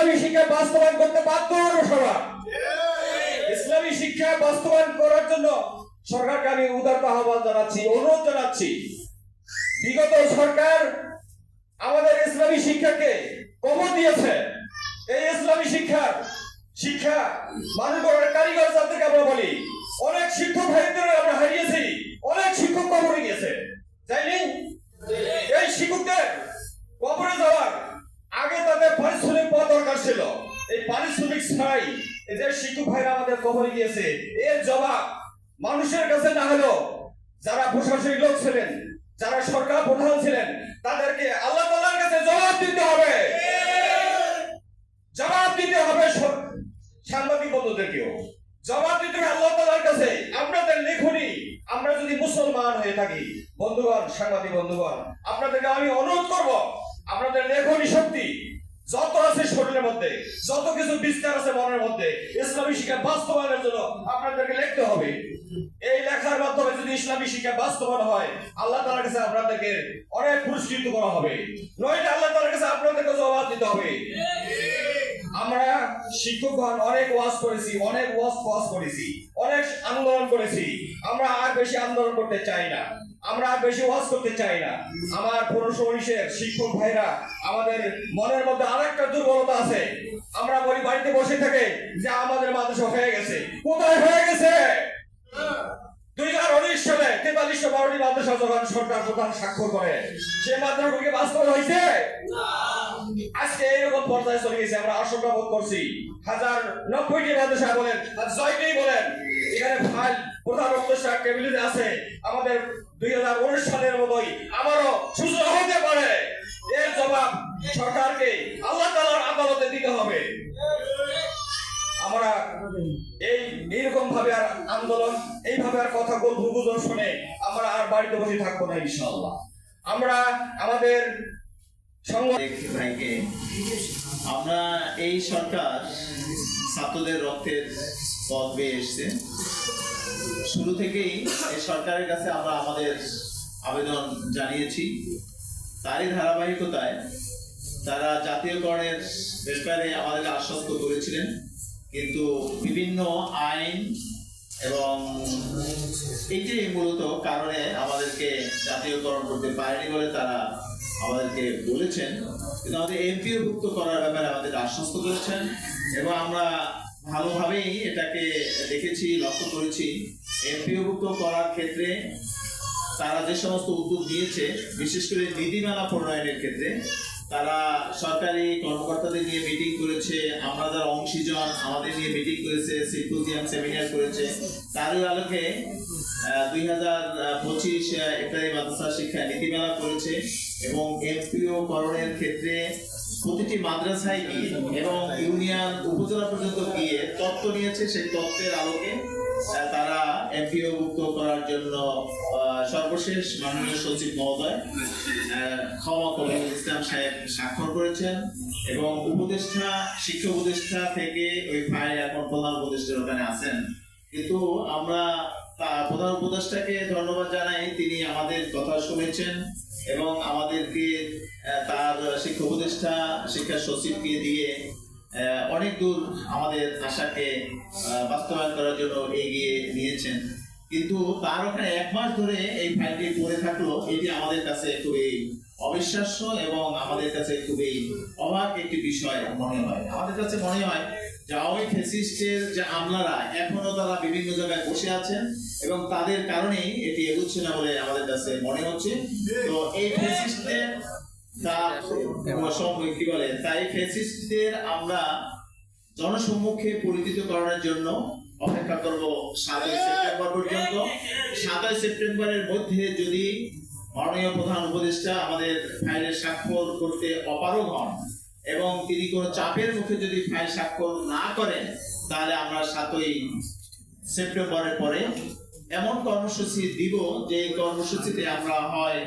ইসলামী শিক্ষা বাস্তবায়ন করতে বাধ্য হবে সবার ইসলামী শিক্ষা বাস্তবায়ন করার জন্য সরকারকে আমি উদারত আহ্বান জানাচ্ছি, অনুরোধ জানাচ্ছি। বিগত সরকার আমাদের ইসলামী শিক্ষাকে কবর দিয়েছে। এই ইসলামী শিক্ষা শিক্ষা মানুষ করার কারিগর যাদেরকে আমরা বলি। আপনাদেরকে লিখতে হবে। এই লেখার মাধ্যমে যদি ইসলামী শিক্ষা বাস্তবায়ন হয়, আল্লাহ তাআলার কাছে আপনাদেরকে অনেক পুরস্কৃত করা হবে। নইলে আল্লাহ তাআলার কাছে আপনাদেরকে জবাব দিতে হবে। আমরা শিক্ষকগণ অনেক ওয়াজ করেছি, অনেক ওয়াজ ওয়াজ করেছি, অনেক আন্দোলন করেছি। আমরা আর বেশি আন্দোলন করতে চাই না। আমরা আর বেশি ওয়াজ করতে চাই না। আমার পৌরষ উনিশের শিক্ষক ভাইরা, আমাদের মনের মধ্যে আরেকটা দুর্বলতা আছে। আমরা বলি বাড়িতে বসে থাকে যে আমাদের মাদ্রাসা হয়ে গেছে। কোথায় হয়ে গেছে? দুই হাজার উনিশ সালে তেতাল্লিশশো বারোটি মাদ্রাসা যখন সরকার প্রধান স্বাক্ষর করে সে মাদ্রাসাগুলিকে বাস্তব হয়েছে? আজকে এইরকম পর্যায়ে চলে গেছে আমরা আশঙ্কা বোধ করছি। হাজার নব্বইটি মাদ্রাসা বলেন আর জয়কেই বলেন এখানে ফাইল থাকব না ইনশাআল্লাহ। আমরা আমাদের ভাইকে। আমরা এই সরকার ছাত্রদের রক্তের পথ বেয়ে এসছে। শুরু থেকেই এই সরকারের কাছে আমরা আমাদের আবেদন জানিয়েছি। তারই ধারাবাহিকতায় তারা জাতীয়করণের ব্যাপারে আমাদেরকে আশ্বস্ত করেছিলেন। কিন্তু বিভিন্ন আইন এবং এইটাই মূলত কারণে আমাদেরকে জাতীয়করণ করতে পারেনি বলে তারা আমাদেরকে বলেছেন। কিন্তু আমাদের এমপিও ভুক্ত করার ব্যাপারে আমাদের আশ্বস্ত করেছেন এবং আমরা ভালোভাবেই এটাকে দেখেছি, লক্ষ্য করেছি। এমপিও ভুক্ত করার ক্ষেত্রে তারা যে সমস্ত উদ্যোগ নিয়েছে, বিশেষ করে নীতিমালা প্রণয়নের ক্ষেত্রে তারা সরকারি কর্মকর্তাদের নিয়ে মিটিং করেছে, আমরা যারা অংশীজন, আমাদের নিয়ে মিটিং করেছে সিম্পোজিয়াম সেমিনার করেছে। তার আলোকে দুই হাজার পঁচিশ ইফতারি মাদ্রাসা শিক্ষা নীতিমালা করেছে এবং এমপিও করণের ক্ষেত্রে প্রতিটি মাদ্রাসায় গিয়ে এবং ইউনিয়ন উপজেলা পর্যন্ত গিয়ে তত্ত্ব নিয়েছে, সেই তত্ত্বের আলোকে তারা এমপিও মুক্ত করার জন্য সর্বশেষ মাননীয় সচিব মহোদয় ক্ষমা কবির ইসলাম সাহেব স্বাক্ষর করেছেন এবং উপদেষ্টা, শিক্ষা উপদেষ্টা থেকে ওই ফাইল এখন প্রধান উপদেষ্টার ওখানে আছেন। কিন্তু আমরা প্রধান উপদেষ্টাকে ধন্যবাদ জানাই, তিনি আমাদের কথা শুনেছেন। এবং আমাদেরকে তার শিক্ষা উপদেষ্টা, শিক্ষা সচিবকে দিয়ে অনেক দূর আমাদের আশাকে বাস্তবায়ন করার জন্য এগিয়ে নিয়েছেন। কিন্তু তার ওখানে এক মাস ধরে এই ফাইলটি পড়ে থাকল এটি আমাদের কাছে খুবই অবিশ্বাস্য এবং আমাদের কাছে খুবই অবাক একটি বিষয় মনে হয়। আমাদের কাছে মনে হয় ফেসিস্টের যে আমলারা এখনও তারা বিভিন্ন জায়গায় বসে আছেন এবং তাদের কারণেই এটি এগুচ্ছে না বলে আমাদের কাছে মনে হচ্ছে। তো এই ফেসিস্টের তার কি বলে? তাই ফেসিস্টদের আমরা জনসম্মুখে পরিচিত করানোর জন্য অপেক্ষা করব সাতই সেপ্টেম্বর পর্যন্ত। সাতই সেপ্টেম্বরের মধ্যে যদি মাননীয় প্রধান উপদেষ্টা আমাদের ফাইলে স্বাক্ষর করতে অপারগ হন এবং তিনি কোনো চাপের মুখে যদি ফাইল স্বাক্ষর না করেন তাহলে আমরা সাতই সেপ্টেম্বরের পরে এমন কর্মসূচি দিব যে কর্মসূচিতে আমরা হয়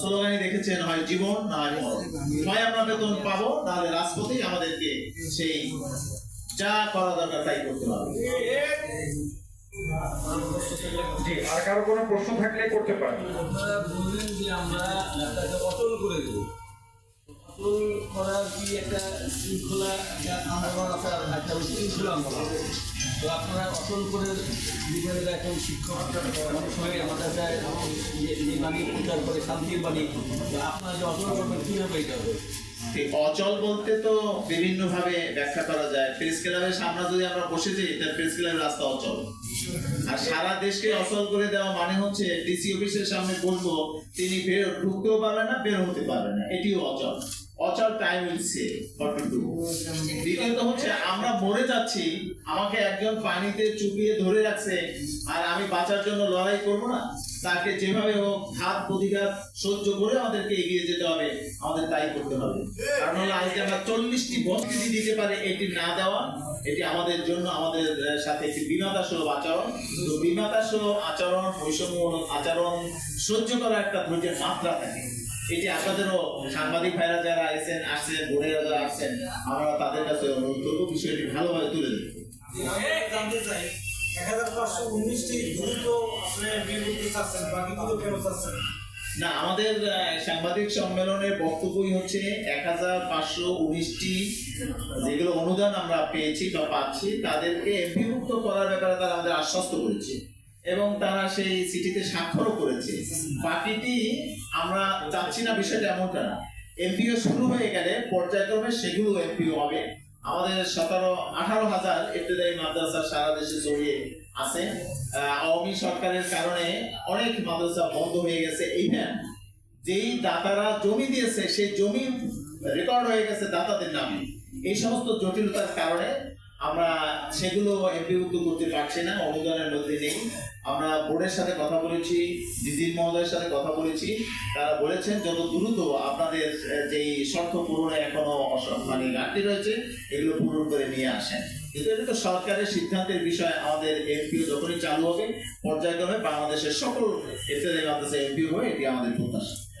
স্লোগানে দেখেছেন হয় জীবন না হয় হয় আমরা বেতন পাবো নাহলে রাজপথেই আমাদেরকে সেই যা করা দরকার তাই করতে হবে। জি আর কারও কোনো প্রশ্ন থাকলে করতে পারেন। আপনারা বললেন যে আমরা ল্যাপটপটা অচল করে দেবো। অচল বলতে তো বিভিন্ন ভাবে ব্যাখ্যা করা যায়। প্রেস ক্লাবের সামনে যদি আমরা বসে যাই, তাহলে প্রেস ক্লাবের রাস্তা অচল। আর সারা দেশকে অচল করে দেওয়া মানে হচ্ছে ডিসি অফিসের সামনে বলব তিনি ঢুকতেও পারবেন না, বের হতে পারবেন না। এটিও অচল। অচল টাইম উইল দ্বিতীয়ত হচ্ছে, আমরা মরে যাচ্ছি, আমাকে একজন পানিতে চুপিয়ে ধরে রাখছে, আর আমি বাঁচার জন্য লড়াই করব না। তাকে যেভাবে হোক সহ্য করে আমাদেরকে এগিয়ে যেতে হবে, আমাদের তাই করতে হবে। কারণ হলো, আজকে আমরা চল্লিশটি বস্তি দিতে পারে, এটি না দেওয়া, এটি আমাদের জন্য আমাদের সাথে একটি বিমাতা সুলভ আচরণ। তো বিমাতা সুলভ আচরণ, বৈষম্যমূলক আচরণ সহ্য করার একটা ধৈর্যের মাত্রা থাকে। এটি আপনাদেরও সাংবাদিক ভাইরা যারা এসেছেন আসছেন, বোনেরা যারা আসছেন, আমরা তাদের কাছে অনুরোধ করব বিষয়টি ভালোভাবে তুলে ধরবো জানতে চাই এক হাজার পাঁচশো উনিশটি দ্রুত আপনি বিয়ে করতে চাচ্ছেন বাকিগুলো কেন চাচ্ছেন না, আমাদের সাংবাদিক সম্মেলনের বক্তব্যই হচ্ছে এক হাজার পাঁচশো উনিশটি যেগুলো অনুদান আমরা পেয়েছি বা পাচ্ছি, তাদেরকে এমপিভুক্ত করার ব্যাপারে তারা আমাদের আশ্বস্ত করেছে। এবং তারা সেই চিঠিতে স্বাক্ষরও করেছে। বাকিটি আমরা চাচ্ছি না বিষয়টা এমনটা না। এমপিও শুরু হয়ে গেলে পর্যায়ক্রমে সেগুলো এমপিও হবে। আমাদের সতেরো, আঠারো হাজার ইবতদায়ী মাদ্রাসা সারা দেশে ছড়িয়ে আছে। আওয়ামী সরকারের কারণে অনেক মাদ্রাসা বন্ধ হয়ে গেছে। এই ইভেন যেই দাতারা জমি দিয়েছে, সেই জমি রেকর্ড হয়ে গেছে দাতাদের নামে। এই সমস্ত জটিলতার কারণে আমরা সেগুলো এমপিভুক্ত করতে পারছি না, অনুদানের মধ্যে নেই। আমরা বোর্ডের সাথে কথা বলেছি দিদির মহোদয়ের সাথে কথা বলেছি। তারা বলেছেন, যত দ্রুত আপনাদের যেই শর্ত পূরণে এখনও মানে ঘাটতি রয়েছে, এগুলো পূরণ করে নিয়ে আসেন। কিন্তু এটা তো সরকারের সিদ্ধান্তের বিষয়, আমাদের এমপিও যখনই চালু হবে, পর্যায়ক্রমে বাংলাদেশের সকল এফএলএ মাদ্রাসা এমপিও হয়ে এটি আমাদের প্রত্যাশা।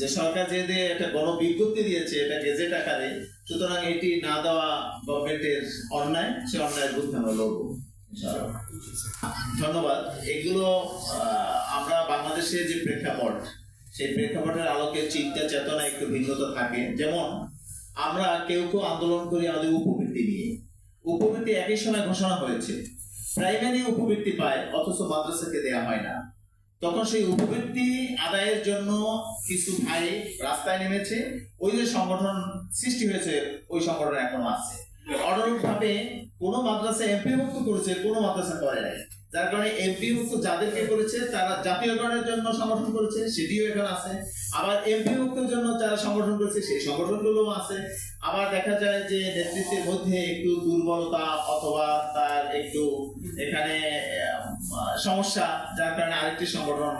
যে সরকার যে দিয়ে একটা গণবিজ্ঞপ্তি দিয়েছে, এটা গেজেট আকারে, সুতরাং এটি না দেওয়া গভর্নমেন্টের অন্যায়, সে অন্যায়ের বিরুদ্ধে আমরা লড়বো। ধন্যবাদ। এগুলো আমরা বাংলাদেশের যে প্রেক্ষাপট, সেই প্রেক্ষাপটের আলোকে চিন্তা, চেতনা একটু ভিন্নতা থাকে। যেমন, আমরা কেউ কেউ আন্দোলন করি আমাদের উপবৃত্তি নিয়ে। উপবৃত্তি একই সময় ঘোষণা হয়েছে। প্রাইমারি উপবৃত্তি পায়, অথচ মাদ্রাসাকে দেয়া হয় না। তখন সেই উপবৃত্তি আদায়ের জন্য কিছু ভাই রাস্তায় নেমেছে। ওই যে সংগঠন সৃষ্টি হয়েছে, ওই সংগঠন এখনও আছে। অনুরূপ ভাবে কোনো মাদ্রাসা এমপি মুক্ত করেছে, কোনো মাদ্রাসা করে নাই। যার কারণে এমপি মুক্ত যাদেরকে করেছে, তারা জাতীয়করণের জন্য সংগঠন করেছে, সেটিও এখানে আছে। আবার এমপি মুক্তের জন্য যারা সংগঠন করেছে, সেই সংগঠনগুলো আছে। আবার দেখা যায় যে নেতৃত্বের মধ্যে একটু দুর্বলতা অথবা তার একটু এখানে সমস্যা, যার কারণে আরেকটি সংগঠন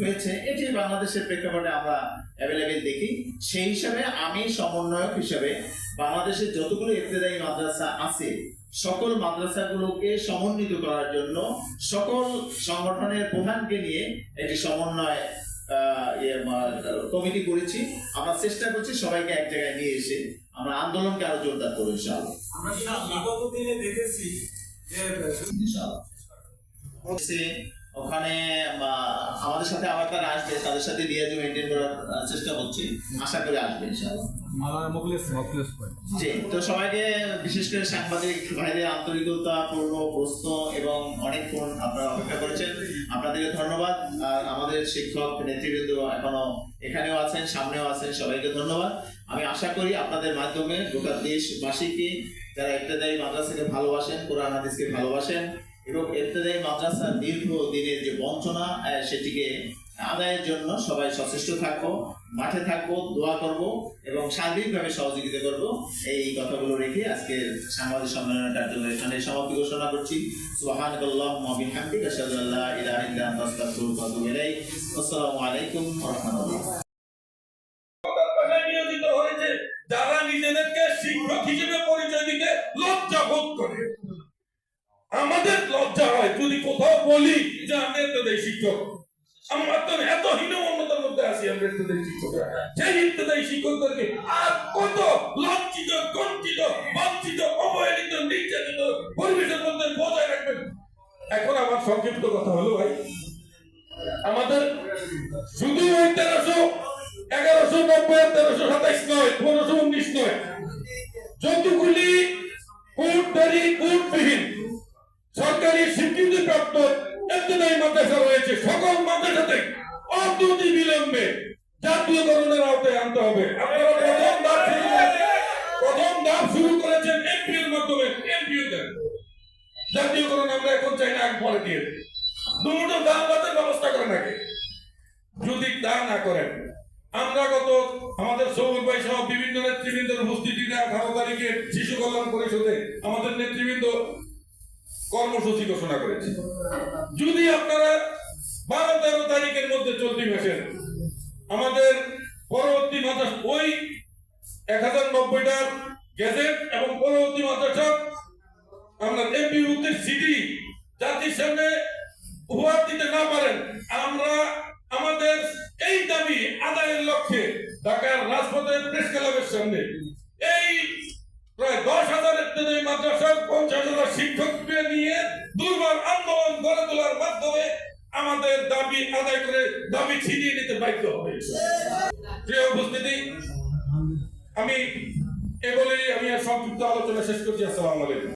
হয়েছে। এটি বাংলাদেশের প্রেক্ষাপটে আমরা অ্যাভেলেবেল দেখি। সেই হিসাবে আমি সমন্বয়ক হিসাবে বাংলাদেশের যতগুলো ইবতেদায়ী মাদ্রাসা আছে সকল মাদ্রাসাগুলোকে সমন্বিত করার জন্য সকল সংগঠনের প্রধানকে নিয়ে একটি সমন্বয় আহ, ইয়ে, কমিটি করেছি। আমরা চেষ্টা করছি সবাইকে এক জায়গায় নিয়ে এসে আমরা আন্দোলনকে আরও জোরদার করব ইনশাআল্লাহ। আমরা দেখেছি ওখানে আমাদের সাথে আবার তারা আসবে তাদের সাথে লিয়াজু মেনটেন করার চেষ্টা করছি। আশা করি আসবে ইনশাআল্লাহ। জি তো সবাইকে বিশেষ করে সাংবাদিক ভাইদের আন্তরিকতা পূর্ণ প্রশ্ন এবং অনেকক্ষণ আপনারা অপেক্ষা করেছেন। আপনাদেরকে ধন্যবাদ। আর আমাদের শিক্ষক নেতৃবৃন্দ এখনও এখানেও আছেন সামনেও আছেন সবাইকে ধন্যবাদ। আমি আশা করি আপনাদের মাধ্যমে গোটা দেশবাসীকে যারা ইত্যাদি মাদ্রাসাকে ভালোবাসেন কোরআন হাদিসকে ভালোবাসেন এবং ইত্যাদি মাদ্রাসার দীর্ঘ দিনের যে বঞ্চনা সেটিকে আদায়ের জন্য সবাই সচেষ্ট থাকব, মাঠে থাকব, দোয়া করব এবং সার্বিকভাবে সহযোগিতা করব। এই কথাগুলো রেখে আজকে সাংবাদিক সম্মেলনের কার্যক্রম এখানে সমাপ্তি ঘোষণা করছি। ইলাইক। আসসালামু আলাইকুম ওয়া যারা নিজেদেরকে আমাদের লজ্জা হয়, যদি কোথাও বলি, যে শিক্ষক। পরিবেশের মধ্যে বজায় রাখবেন। এখন আমার কথা হলো ভাই, আমাদের শুধু ওই তেরোশো এগারোশো নব্বই তেরোশো সাতাইশ নয়, পনেরোশো উনিশ নয়। যতগুলি কোর্টবিহীন সরকারি স্বীকৃতি প্রাপ্ত এতটাই মাদ্রাসা রয়েছে। সকল মাদ্রাসাতে অদ্যতি বিলম্বে জাতীয়করণের আওতায় আনতে হবে। প্রথম ধাপ শুরু করেছেন। এমপিওর মাধ্যমে। এমপিও দেন জাতীয়করণ আমরা এখন চাই না পরে দিয়ে দুটো দাম বাতের ব্যবস্থা করেন আগে। যদি তা না করেন, আমরা গত আমাদের সবুজ ভাই সহ বিভিন্ন নেতৃবৃন্দের উপস্থিতিতে আঠারো তারিখে শিশু কল্যাণ পরিষদে আমাদের নেতৃবৃন্দ কর্মসূচি ঘোষণা করেছে। যদি আপনারা বারো তেরো তারিখের মধ্যে চলতি মাসের আমাদের পরবর্তী মাদ্রাস ওই এক হাজার নব্বইটার গেজেট এবং পরবর্তী মাদ্রাসা আমরা এমপি উদ্দের সিটি জাতির সামনে উপহার দিতে না পারেন, আমরা আমাদের এই দাবি আদায়ের লক্ষ্যে ঢাকার রাজপথের প্রেস ক্লাবের সামনে দাবি ছিনিয়ে নিতে বাধ্য হবে প্রিয় উপস্থিতি, আমি এ বলে আমি আর সংক্ষিপ্ত আলোচনা শেষ করছি। আসসালামু আলাইকুম।